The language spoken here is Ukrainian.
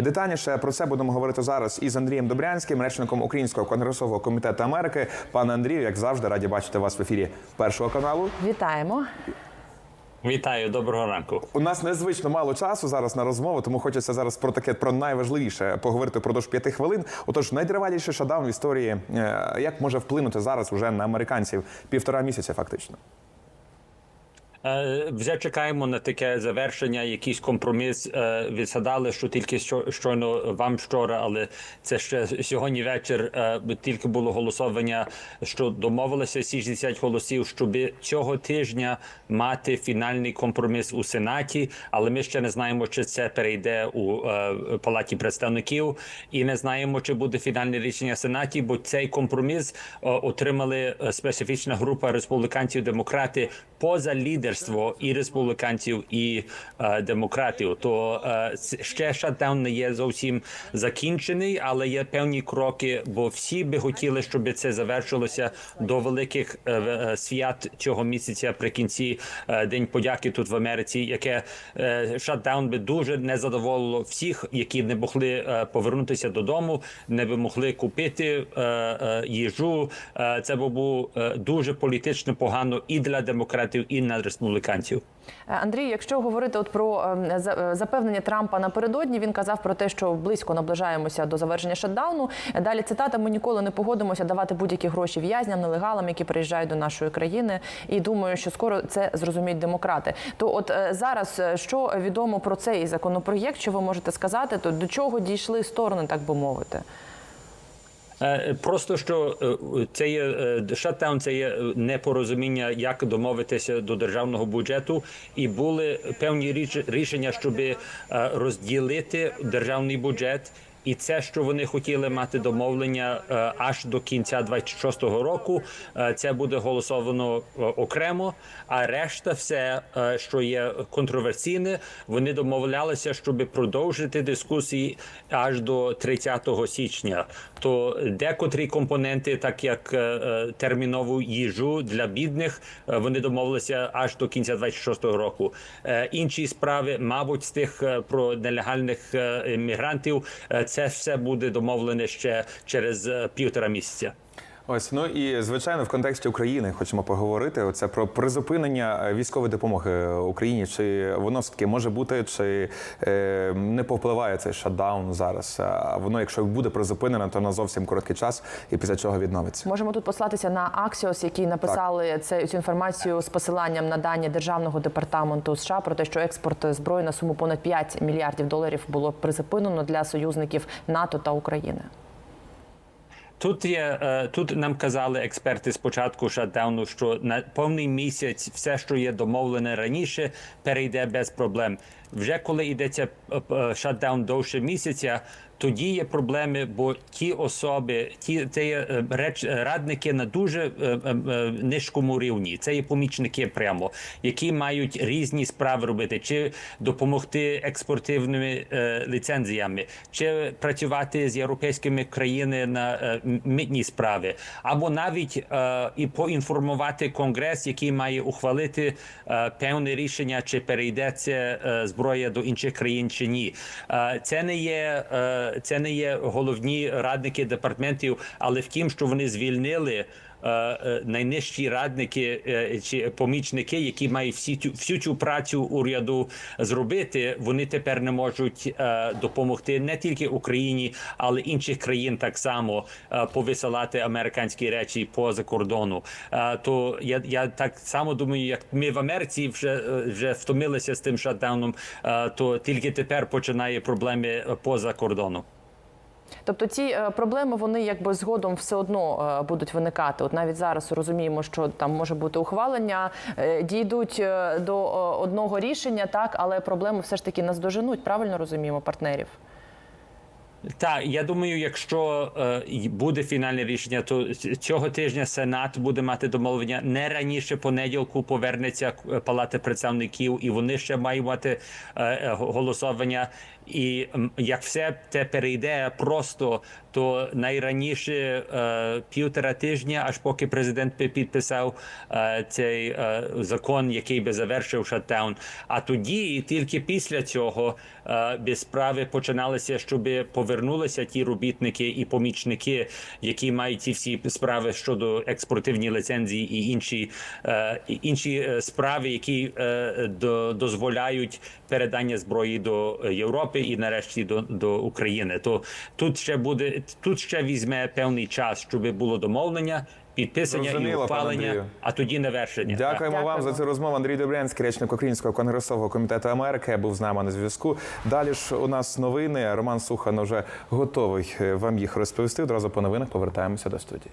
Детальніше про це будемо говорити зараз із Андрієм Добрянським, речником Українського конгресового комітету Америки. Пане Андрію, як завжди, раді бачити вас в ефірі першого каналу. Вітаємо. Вітаю, доброго ранку. У нас незвично мало часу зараз на розмову, тому хочеться зараз про таке про найважливіше поговорити впродовж п'яти хвилин. Отож, найтриваліший шадаун в історії, е, як може вплинути зараз уже на американців півтора місяця, фактично. Е, Вже чекаємо на таке завершення, якийсь компроміс. Е, Відсадали, що тільки що- щойно вам вчора, але це ще сьогодні вечір. е, Тільки було голосування, що домовилися 60 голосів, щоб цього тижня мати фінальний компроміс у сенаті. Але ми ще не знаємо, чи це перейде у палаті представників, і не знаємо, чи буде фінальне рішення сенаті, бо цей компроміс отримали специфічна група республіканців демократи поза лідерство і республіканців, і е, демократів. То е, ще шатдаун не є зовсім закінчений, але є певні кроки, бо всі би хотіли, щоб це завершилося до великих е, е, свят цього місяця. При кінці е, День подяки тут в Америці, яке е, шатдаун би дуже не задоволило всіх, які не могли е, повернутися додому, не би могли купити е, е, їжу. Е, це би був е, дуже політично погано і для демократів, і для республіканців. Е, Андрій, якщо говорити от про ем, е, запевнення Трампа напередодні, він казав про те, що близько наближаємося до завершення шатдауну. Е, Далі цитата: ми ніколи не погодимося давати будь-які гроші в'язням, нелегалам, які приїжджають до нашої країни. І думаю, що скоро це зрозуміють демократи. То, от зараз що відомо про цей законопроєкт, що ви можете сказати, то до чого дійшли сторони, так би мовити? Е, Просто що е, це є е, шатдаун, це є непорозуміння, як домовитися до державного бюджету, і були певні рішення, щоб розділити державний бюджет. І це, що вони хотіли мати домовлення е, аж до кінця 26-го року, е, це буде голосовано е, окремо. А решта, все, що є контроверсійне, вони домовлялися, щоб продовжити дискусії аж до 30 січня. То декотрі компоненти, так як термінову їжу для бідних, вони домовилися аж до кінця 26-го року. Інші справи, мабуть, з тих про нелегальних мігрантів, е, це все буде домовлене ще через е, півтора місяця. Ось ну і звичайно, в контексті України хочемо поговорити. Оце про призупинення е, військової допомоги Україні. Чи воно все таки може бути, чи е, не повпливає цей шатдаун зараз? А воно, якщо буде призупинено, то на зовсім короткий час, і після чого відновиться. Можемо тут послатися на Axios, які написали це цю інформацію з посиланням на дані державного департаменту США про те, що експорт зброї на суму понад 5 мільярдів доларів було призупинено для союзників НАТО та України. Тут є е, тут нам казали експерти спочатку шатдауну, що на повний місяць все, що є домовлене раніше, перейде без проблем. Вже коли йдеться е, е, шатдаун довше місяця, тоді є проблеми, бо ті особи, ті це є реч радники на дуже низькому рівні. Це є помічники прямо, які мають різні справи робити, чи допомогти експортивними ліцензіями, чи працювати з європейськими країнами на митні справи, або навіть е, і поінформувати конгрес, який має ухвалити е, певне рішення, чи перейде це е, зброя до інших країн чи ні. Е, це не є е, це не є головні радники департаментів, але в тім, що вони звільнили. Е, е, Найнижчі радники е, чи помічники, які мають всі цю всю цю працю уряду зробити, вони тепер не можуть допомогти не тільки Україні, але інших країн так само повисилати американські речі поза кордону. То я, я так само думаю, як ми в Америці вже вже втомилися з тим шатдауном, то тільки тепер починає проблеми поза кордону. Тобто ці е, проблеми вони якби згодом все одно е, будуть виникати. От навіть зараз розуміємо, що там може бути ухвалення, е, дійдуть до одного рішення, так але проблеми все ж таки наздоженуть. Правильно розуміємо партнерів. Так, я думаю, якщо е, буде фінальне рішення, то цього тижня Сенат буде мати домовлення не раніше понеділку повернеться Палата представників, і вони ще мають мати е, голосування. І як все це перейде просто, то найраніше е, півтора тижня, аж поки президент підписав е, цей е, закон, який би завершив шатдаун. А тоді, тільки після цього, е, би справи починалися, щоб повернулися ті робітники і помічники, які мають ці всі справи щодо експортивні ліцензії і інші, е, інші е, справи, які е, до, дозволяють передання зброї до Європи і нарешті до, до України. То тут ще буде тут ще візьме певний час, щоб було домовлення, підписання Зрозуміло, і ухвалення, а тоді навершення. Дякуємо Так. вам за цю розмову. Андрій Добрянський, речник Українського конгресового комітету Америки, був з нами на зв'язку. Далі ж у нас новини. Роман Сухан вже готовий е, вам їх розповісти. Одразу по новинах повертаємося до студії.